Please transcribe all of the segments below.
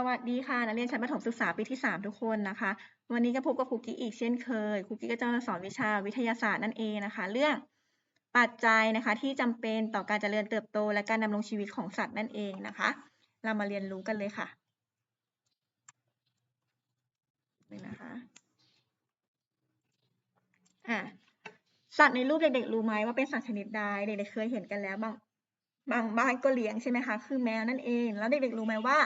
สวัสดีค่ะนักเรียนชั้นประถมศึกษาปีที่ 3 ทุกคนนะคะ วันนี้ก็พบกับครูกิ๊กอีกเช่นเคยครูกิ๊กก็จะมาสอนวิชาวิทยาศาสตร์นั่นเองนะคะ เรื่องปัจจัยนะคะที่จำเป็นต่อการเจริญเติบโต และการดำรงชีวิตของสัตว์นั่นเองนะคะ เรามาเรียนรู้กันเลยค่ะนี่นะคะอะสัตว์ในรูปเด็กๆรู้ไหมว่าเป็นสัตว์ชนิดใดเด็กๆเคยเห็นกันแล้วบางบางบ้านก็เลี้ยงใช่ไหมคะ คือแมวนั่นเอง แล้วเด็กๆรู้ไหมว่า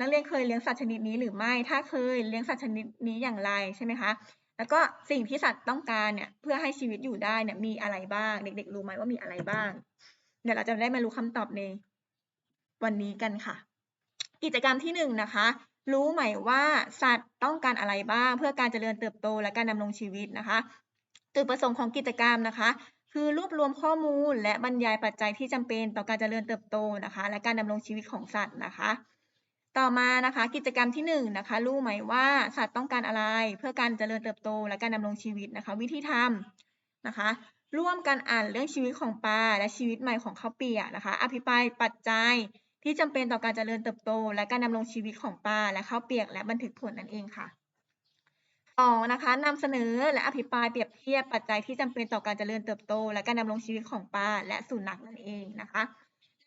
นักเรียนเคยเลี้ยงสัตว์ชนิดนี้หรือไม่ ถ้าเคยเลี้ยงสัตว์ชนิดนี้อย่างไรใช่ไหมคะ แล้วก็สิ่งที่สัตว์ต้องการเนี่ยเพื่อให้ชีวิตอยู่ได้เนี่ยมีอะไรบ้าง เด็ก ๆ รู้ไหมว่ามีอะไรบ้าง เดี๋ยวเราจะได้มารู้คำตอบในวันนี้กันค่ะ กิจกรรมที่หนึ่งนะคะรู้ไหมว่าสัตว์ต้องการอะไรบ้าง เพื่อการเจริญเติบโตและการดำรงชีวิตนะคะจุดประสงค์ของกิจกรรมนะคะ คือรวบรวมข้อมูลและบรรยายปัจจัยที่จำเป็นต่อการเจริญเติบโตนะคะ และการดำรงชีวิตของสัตว์นะคะ ต่อมานะคะกิจกรรมที่1นนะคะรู้ไหมว่าสัตว์ต้องการอะไร เพื่อการเจริญเติบโตและการดำรงชีวิตนะคะ วิธีทำนะคะ ร่วมกันอ่านเรื่องชีวิตของปลาและชีวิตใหม่ของข้าวเปียกนะคะ อภิปรายปัจจัยที่จำเป็นต่อการเจริญเติบโต และการดำรงชีวิตของปลาและข้าวเปียก และบันทึกผลนั่นเองค่ะสองนะคะนำเสนอและอภิปรายเปรียบเทียบปัจจัยที่จำเป็นต่อการเจริญเติบโต และการดำรงชีวิตของปลาและสุนัขนั่นเองนะคะ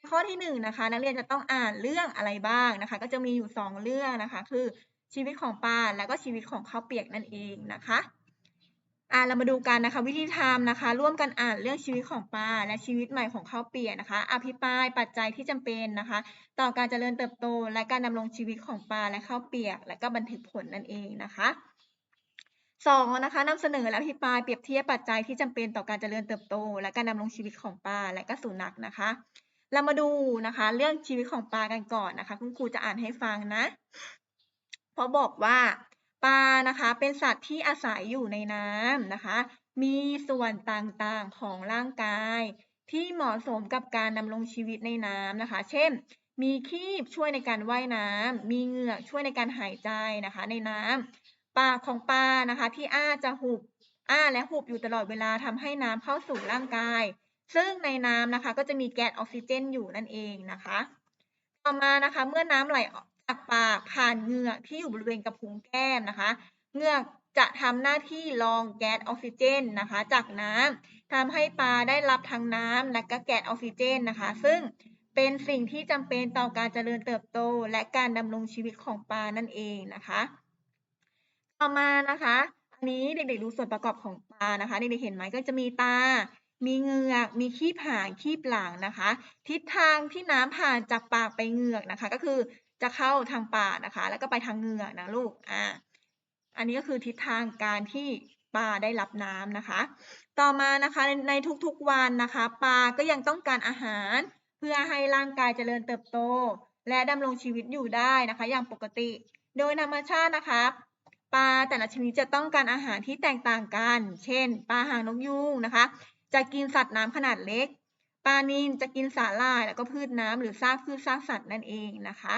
ข้อที่หนึ่งนะคะนักเรียนจะต้องอ่านเรื่องอะไรบ้างนะคะ ก็จะมีอยู่สองเรื่องนะคะ คือชีวิตของปลาแล้วก็ชีวิตของข้าวเปียกนั่นเองนะคะอ่าเรามาดูกันนะคะ วิธีทำนะคะ ร่วมกันอ่านเรื่องชีวิตของปลาและชีวิตใหม่ของข้าวเปียกนะคะ อภิปรายปัจจัยที่จำเป็นนะคะ ต่อการเจริญเติบโต และการดำรงชีวิตของปลาและข้าวเปียก และก็บันทึกผลนั่นเองนะคะสองนะคะนำเสนอและอภิปรายเปรียบเทียบปัจจัยที่จำเป็นต่อการเจริญเติบโต และการดำรงชีวิตของปลาและก็สุนัขนะคะ เรามาดูนะคะ เรื่องชีวิตของปลากันก่อนนะคะ คุณครูจะอ่านให้ฟังนะเพราะบอกว่าปลานะคะเป็นสัตว์ที่อาศัยอยู่ในน้ำนะคะ มีส่วนต่างๆของร่างกาย ที่เหมาะสมกับการดำรงชีวิตในน้ำนะคะ เช่น มีคีบช่วยในการว่ายน้ำมีเหงือกช่วยในการหายใจนะคะ ในน้ำปากของปลานะคะ ที่อ้าจะหุบอ้าและหุบอยู่ตลอดเวลาทำให้น้ำเข้าสู่ร่างกาย ซึ่งในน้ำนะคะก็จะมีแก๊สออกซิเจนอยู่นั่นเองนะคะ ต่อมานะคะเมื่อน้ำไหลออกจากปากผ่านเหงือกที่อยู่บริเวณกระพุ้งแก้มนะคะเหงือกจะทำหน้าที่รองแก๊สออกซิเจนนะคะ จากน้ำทำให้ปลาได้รับทั้งน้ำและก็แก๊สออกซิเจนนะคะ ซึ่งเป็นสิ่งที่จำเป็นต่อการเจริญเติบโต และการดำรงชีวิตของปลานั่นเองนะคะ ต่อมานะคะ อันนี้เด็กๆดูส่วนประกอบของปลานะคะเด็กๆเห็นไหมก็จะมีตา มีเหงือก มีขี้ผางขี้หลังนะคะ ทิศทางที่น้ำผ่านจากปากไปเหงือกนะคะ ก็คือจะเข้าทางปากนะคะ แล้วก็ไปทางเหงือกนะลูก อ่า อันนี้ก็คือทิศทางการที่ปลาได้รับน้ำนะคะ ต่อมานะคะในทุกๆวันนะคะ ปลาก็ยังต้องการอาหาร เพื่อให้ร่างกายเจริญเติบโต และดำรงชีวิตอยู่ได้นะคะ อย่างปกติ โดยธรรมชาตินะคะปลาแต่ละชนิดจะต้องการอาหารที่แตกต่างกัน เช่น ปลาหางนกยูงนะคะ จะกินสัตว์น้ำขนาดเล็ก ปลานิลจะกินสาหร่ายแล้วก็พืชน้ำหรือซากพืชซากสัตว์นั่นเองนะคะ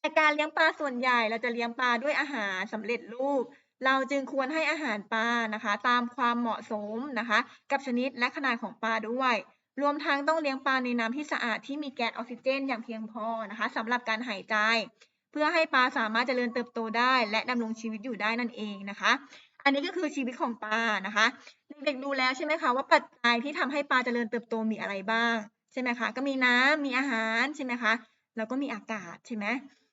แต่การเลี้ยงปลาส่วนใหญ่เราจะเลี้ยงปลาด้วยอาหารสำเร็จรูป เราจึงควรให้อาหารปลานะคะ ตามความเหมาะสมนะคะ กับชนิดและขนาดของปลาด้วยรวมทั้งต้องเลี้ยงปลาในน้ำที่สะอาดที่มีแก๊สออกซิเจน อย่างเพียงพอนะคะสำหรับการหายใจ เพื่อให้ปลาสามารถเจริญเติบโตได้ และดำรงชีวิตอยู่ได้นั่นเองนะคะ อันนี้ก็คือชีวิตของปลานะคะ เด็กๆดูแล้วใช่ไหมคะว่าปัจจัยที่ทำให้ปลาเจริญเติบโตมีอะไรบ้างใช่ไหมคะ ก็มีน้ำมีอาหารใช่ไหมคะแล้วก็มีอากาศใช่ไหม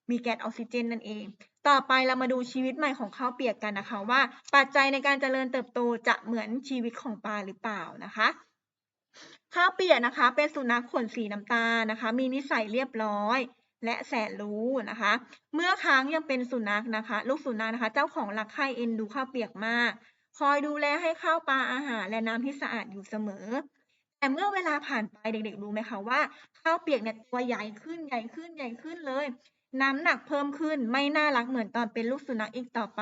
มีแก๊สออกซิเจนนั่นเอง ต่อไปเรามาดูชีวิตใหม่ของข้าวเปียกกันนะคะ ว่าปัจจัยในการเจริญเติบโตจะเหมือนชีวิตของปลาหรือเปล่านะคะข้าวเปียกนะคะ เป็นสุนัขขนสีน้ำตาลนะคะ มีนิสัยเรียบร้อย และแสนรู้นะคะ เมื่อค้างยังเป็นสุนัขนะคะ ลูกสุนัขนะคะ เจ้าของรักใคร่เอ็นดูข้าวเปียกมาก คอยดูแลให้ข้าวปลาอาหารและน้ำที่สะอาดอยู่เสมอ แต่เมื่อเวลาผ่านไปเด็กๆรู้ไหมคะว่า ข้าวเปียกเนี่ยตัวใหญ่ขึ้นใหญ่ขึ้นใหญ่ขึ้นเลย น้ำหนักเพิ่มขึ้นไม่น่ารักเหมือนตอนเป็นลูกสุนัขอีกต่อไป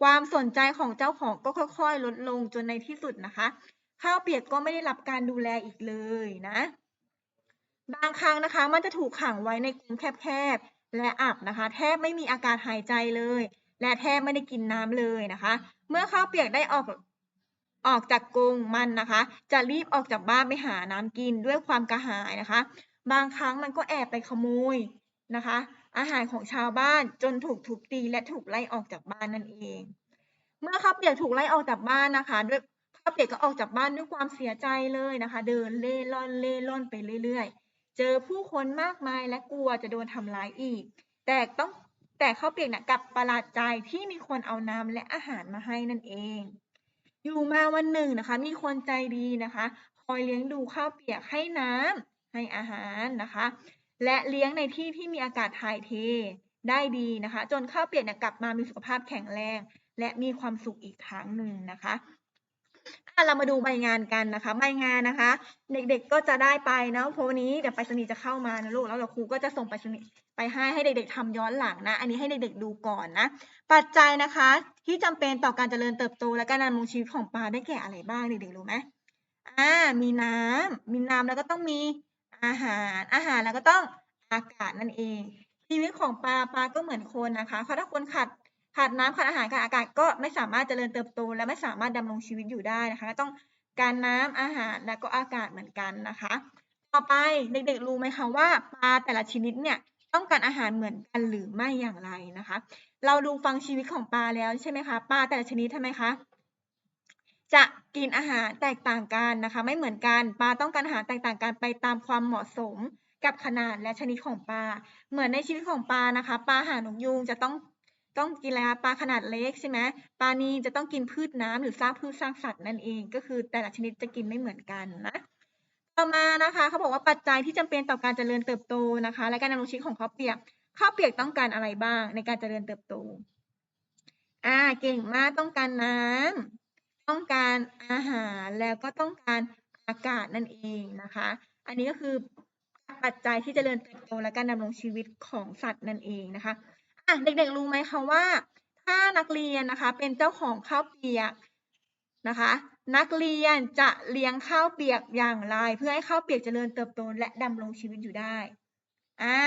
ความสนใจของเจ้าของก็ค่อย ๆ ลดลงจนในที่สุดนะคะ ข้าวเปียกก็ไม่ได้รับการดูแลอีกเลยนะ บางครั้งนะคะ มันจะถูกขังไว้ในกรงแคบๆ และอับนะคะ แทบไม่มีอากาศหายใจเลย และแทบไม่ได้กินน้ำเลยนะคะ เมื่อข้าวเปียกได้ออกออกจากกรงมันนะคะ จะรีบออกจากบ้านไปหาน้ำกินด้วยความกระหายนะคะ บางครั้งมันก็แอบไปขโมยนะคะ อาหารของชาวบ้านจนถูกทุบตีและถูกไล่ออกจากบ้านนั่นเอง เมื่อข้าวเปียกถูกไล่ออกจากบ้านนะคะ ด้วยข้าวเปียกก็ออกจากบ้านด้วยความเสียใจเลยนะคะ เดินเล่ร่อนเล่ร่อนไปเรื่อยๆ เจอผู้คนมากมายและกลัวจะโดนทำร้ายอีก แต่ต้องแต่ข้าวเปียกน่ะกลับประหลาดใจที่มีคนเอาน้ำและอาหารมาให้นั่นเอง อยู่มาวันหนึ่งนะคะ มีคนใจดีนะคะ คอยเลี้ยงดูข้าวเปียกให้น้ำให้อาหารนะคะ และเลี้ยงในที่ที่มีอากาศถ่ายเทได้ดีนะคะ จนข้าวเปียกเนี่ยกลับมามีสุขภาพแข็งแรง และมีความสุขอีกครั้งหนึ่งนะคะ เรามาดูใบงานกันนะคะ ใบงานนะคะ เด็กๆก็จะได้ไปเนาะเพราะวันนี้เดี๋ยวไปรษณีย์จะเข้ามานะลูกแล้วเดี๋ยวครูก็จะส่งไปรษณีย์ไปให้ให้เด็กๆทำย้อนหลังนะ อันนี้ให้เด็กๆดูก่อนนะ ปัจจัยนะคะ ที่จำเป็นต่อการเจริญเติบโตและการดำรงชีวิตของปลาได้แก่อะไรบ้างเด็กๆรู้ไหมอ่ามีน้ำมีน้ำแล้วก็ต้องมีอาหาร อาหารแล้วก็ต้องอากาศนั่นเองชีวิตของปลาปลาก็เหมือนคนนะคะเพราะถ้าคนขาด ขาดน้ำขาดอาหารขาดอากาศก็ไม่สามารถเจริญเติบโต และไม่สามารถดำรงชีวิตอยู่ได้นะคะก็ต้องการน้ำอาหารและก็อากาศเหมือนกันนะคะ ต่อไปเด็กๆรู้ไหมคะว่าปลาแต่ละชนิดเนี่ยต้องการอาหารเหมือนกันหรือไม่อย่างไรนะคะ เราดูฟังชีวิตของปลาแล้วใช่ไหมคะปลาแต่ละชนิดทำไมคะจะกินอาหารแตกต่างกันนะคะ ไม่เหมือนกันปลาต้องการอาหารแตกต่างกันไปตามความเหมาะสมกับขนาดและชนิดของปลา เหมือนในชีวิตของปลานะคะปลาหางนกยูงจะต้อง ต้องกินอะไรคะปลาขนาดเล็กใช่ไหมปลานีจะต้องกินพืชน้ำหรือซากพืชซากสัตว์นั่นเอง ก็คือแต่ละชนิดจะกินไม่เหมือนกันนะต่อมานะคะเขาบอกว่าปัจจัยที่จำเป็นต่อการเจริญเติบโตนะคะ และการดำรงชีวิตของข้าวเปียกข้าวเปียกต้องการอะไรบ้างในการเจริญเติบโตอ่าเก่งมากต้องการน้ำต้องการอาหารแล้วก็ต้องการอากาศนั่นเองนะคะ อันนี้ก็คือปัจจัยที่จเจริญเติบโตและการดำรงชีวิตของสัตว์นั่นเองนะคะ อะเด็กๆรู้ไหมคะว่า ถ้านักเรียนนะคะเป็นเจ้าของข้าวเปียกนะคะ นักเรียนจะเลี้ยงข้าวเปียกอย่างไร เพื่อให้ข้าวเปียกเจริญเติบโตและดำรงชีวิตอยู่ได้อ่า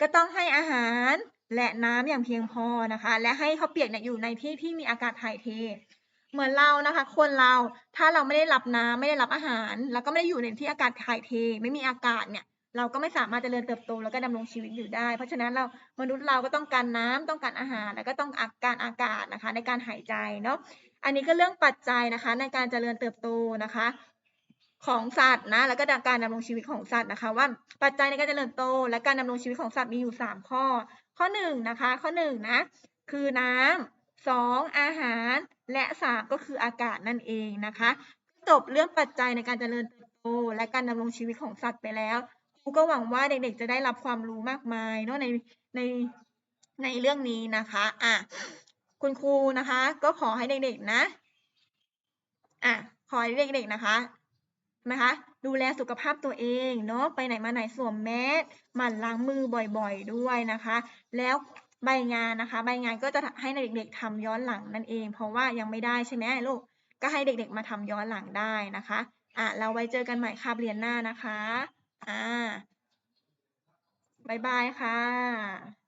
ก็ต้องให้อาหารและน้ำอย่างเพียงพอนะคะ และให้ข้าวเปียกเนี่ยอยู่ในที่ที่มีอากาศถ่ายเท เหมือนเรานะคะ คนเราถ้าเราไม่ได้รับน้ำไม่ได้รับอาหาร แล้วก็ไม่ได้อยู่ในที่อากาศถ่ายเท ไม่มีอากาศเนี่ย เราก็ไม่สามารถจเจริญเติบโตแล้วก็ดำรงชีวิตอยู่ได้ เพราะฉะนั้นเรามนุษย์เราก็ต้องการน้ำต้องการอาหารแล้วก็ต้องการอากาศนะคะ ในการหายใจเนาะอันนี้ก็เรื่องปัจจัยนะคะในการเจริญเติบโตนะคะของสัตว์นะแล้วก็การดำรงชีวิตของสัตว์นะคะ ว่าปัจจัยในการเจริญโต และการดำรงชีวิตของสัตว์มีอยู่สามข้อ ข้อหนึ่งนะคะข้อหนึ่งนะคือน้ำสองอาหารและสามก็คืออากาศนั่นเองนะคะจบเรื่องปัจจัยในการเจริญเติบโต และการดำรงชีวิตของสัตว์ไปแล้ว รูก็หวังว่าเด็กๆ จะได้รับความรู้มากมายเนาะในในในเรื่องนี้นะคะอะคุณครูนะคะ ก็ขอให้เด็กๆนะอะขอให้เด็กๆนะคะนะคะดูแลสุขภาพตัวเองเนาะไปไหนมาไหนสวมแมสหมั่นล้างมือบ่อยๆด้วยนะคะ แล้วใบงานนะคะ ใบงานก็จะให้เด็กๆทำย้อนหลังนั่นเอง เพราะว่ายังไม่ได้ใช่ไหมลูกก็ให้เด็กๆมาทำย้อนหลังได้นะคะอะเราไว้เจอกันใหม่คาบเรียนหน้านะคะ อ่าบ๊ายบายค่ะ